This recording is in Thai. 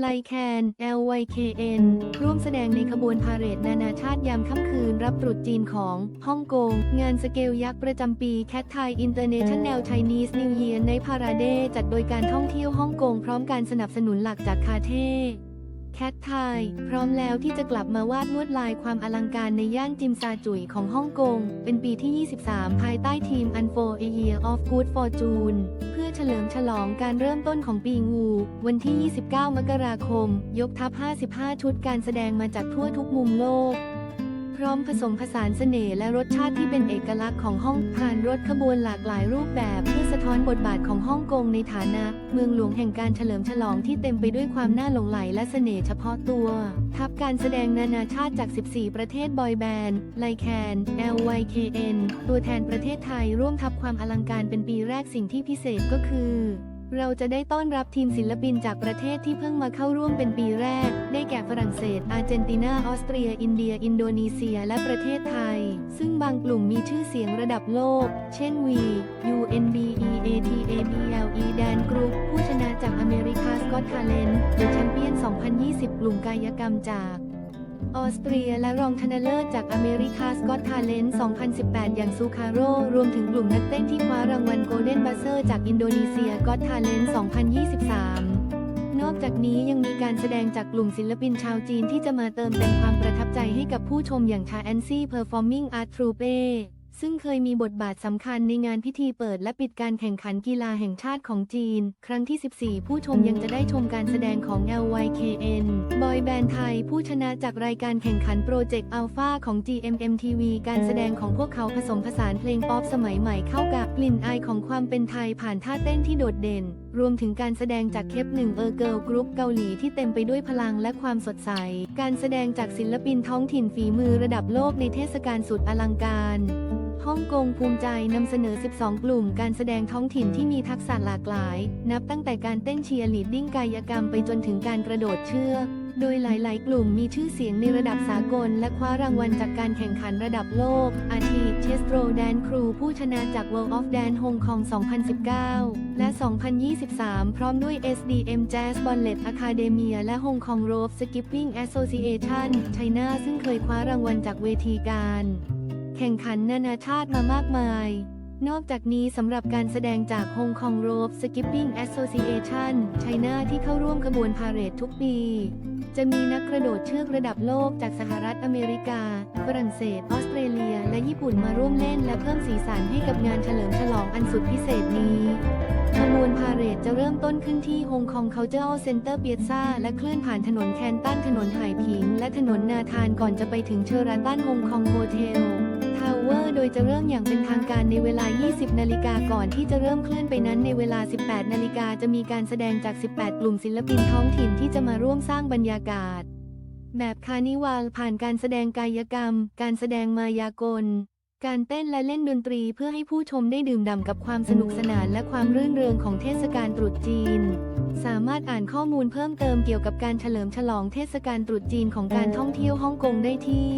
ไลแคน LYKN ร่วมแสดงในขบวนพาเหรดนานาชาติยามค่ำคืนรับตรุษจีนของฮ่องกง งานสเกลยักษ์ประจำปีแคทไทยอินเตอร์เนชั่นแนลไชนีสนิวเยียในพาราเดจัดโดยการท่องเที่ยวฮ่องกงพร้อมการสนับสนุนหลักจากคาเท่แคทไทยพร้อมแล้วที่จะกลับมาวาดลวดลายความอลังการในย่านจิมซาจุยของฮ่องกง เป็นปีที่ 23 ภายใต้ทีม Unfold a Year of Good Fortune เฉลิมฉลองการเริ่มต้นของปีงู วันที่ 29 มกราคม ยกทัพ 55 ชุดการแสดงมาจากทั่วทุกมุมโลก พร้อมผสมผสานเสน่ห์และรสชาติที่เป็นเอกลักษณ์ของฮ่องผ่านรถขบวนหลากหลายรูปแบบเพื่อสะท้อนบทบาทของฮ่องกงในฐานะ เมืองหลวงแห่งการเฉลิมฉลองที่เต็มไปด้วยความน่าหลงใหลและเสน่ห์เฉพาะตัว ทับการแสดงนานาชาติจาก 14 ประเทศบอยแบนด์ไลแคน LYKN ตัวแทนประเทศไทยร่วมทับความอลังการเป็นปีแรกสิ่งที่พิเศษก็คือ เราจะได้ต้อนรับทีมศิลปินจากประเทศที่เพิ่งมาเข้าร่วมเป็นปีแรก ได้แก่ฝรั่งเศส อาร์เจนตินา ออสเตรีย อินเดีย อินโดนีเซีย และประเทศไทย ซึ่งบางกลุ่มมีชื่อเสียงระดับโลก เช่น V UNB EATABLE แดนกรุ๊ปผู้ชนะจากอเมริกาสกอตทาเลนเดอะแชมเปี้ยน 2020 กลุ่มกายกรรมจาก ออสเตรีย และรองชนะเลิศจากอเมริกาสกอตทาเลนต์2018 อย่างซูคาโรรวมถึงกลุ่มนักเต้นที่คว้ารางวัลโกลเด้นบัสเซอร์จากอินโดนีเซียก็อตทาเลนต์2023 นอกจากนี้ยังมีการแสดงจากกลุ่มศิลปินชาวจีนที่จะมาเติมเต็มความประทับใจให้กับผู้ชมอย่างชาแอนซี่เพอร์ฟอร์มิงอาร์ตทรูเป้ ซึ่งเคยมีบทบาทสำคัญในงานพิธีเปิดและปิดการแข่งขันกีฬาแห่งชาติของจีน ครั้งที่ 14 ผู้ชมยังจะได้ชมการแสดงของ LYKN บอยแบนด์ไทย ผู้ชนะจากรายการแข่งขันโปรเจกต์อัลฟาของ GMMTV การแสดงของพวกเขาผสมผสานเพลงป๊อปสมัยใหม่เข้ากับกลิ่นอายของความเป็นไทยผ่านท่าเต้นที่โดดเด่น รวมถึงการแสดงจากเคปหนึ่งเออร์เกิลกรุ๊ปเกาหลีที่เต็มไปด้วยพลังและความสดใส การแสดงจากศิลปินท้องถิ่นฝีมือระดับโลกในเทศกาลสุดอลังการ ฮ่องกงภูมิใจนำเสนอ 12 กลุ่มการแสดงท้องถิ่นที่มีทักษะหลากหลาย นับตั้งแต่การเต้นเชียร์ลีดดิ้งกายกรรมไปจนถึงการกระโดดเชือกโดยหลาย ๆ กลุ่มมีชื่อเสียงในระดับสากล และคว้ารางวัลจากการแข่งขันระดับโลก อาทิเชสโตรแดนครูผู้ชนะจาก World of Dance Hong Kong 2019 และ 2023 พร้อมด้วย SDM Jazz Ballet Academia และ Hong Kong Rope Skipping Association China ซึ่งเคยคว้ารางวัลจากเวทีการ แข่งขันนานาชาติมามากมาย นอกจากนี้สำหรับการแสดงจาก Hong Kong Rope Skipping Association China ที่เข้าร่วมขบวนพาเหรดทุกปี จะมีนักกระโดดเชือกระดับโลกจากสหรัฐอเมริกา ฝรั่งเศส ออสเตรเลีย และญี่ปุ่นมาร่วมเล่นและเพิ่มสีสันให้กับงานเฉลิมฉลองอันสุดพิเศษนี้ขบวนพาเหรดจะเริ่มต้นขึ้นที่ Hong Kong Cultural Center Piazza และเคลื่อนผ่านถนนแคนตันถนนไหผิง และถนนนาธานก่อนจะไปถึงเชอราตันฮงคองโฮ เวอร์โดยจะเริ่มอย่างเป็นทางการในเวลา 20 นาฬิกาก่อนที่จะเริ่มเคลื่อนไปนั้นในเวลา 18 นาฬิกาจะมีการแสดงจาก 18 กลุ่มศิลปินท้องถิ่นที่จะมาร่วมสร้างบรรยากาศ แบบคานิวัลผ่านการแสดงกายกรรม การแสดงมายากล การเต้นและเล่นดนตรีเพื่อให้ผู้ชมได้ดื่มด่ำกับความสนุกสนานและความรื่นเริงของเทศกาลตรุษจีน สามารถอ่านข้อมูลเพิ่มเติมเกี่ยวกับการเฉลิมฉลองเทศกาลตรุษจีนของการท่องเที่ยวฮ่องกงได้ที่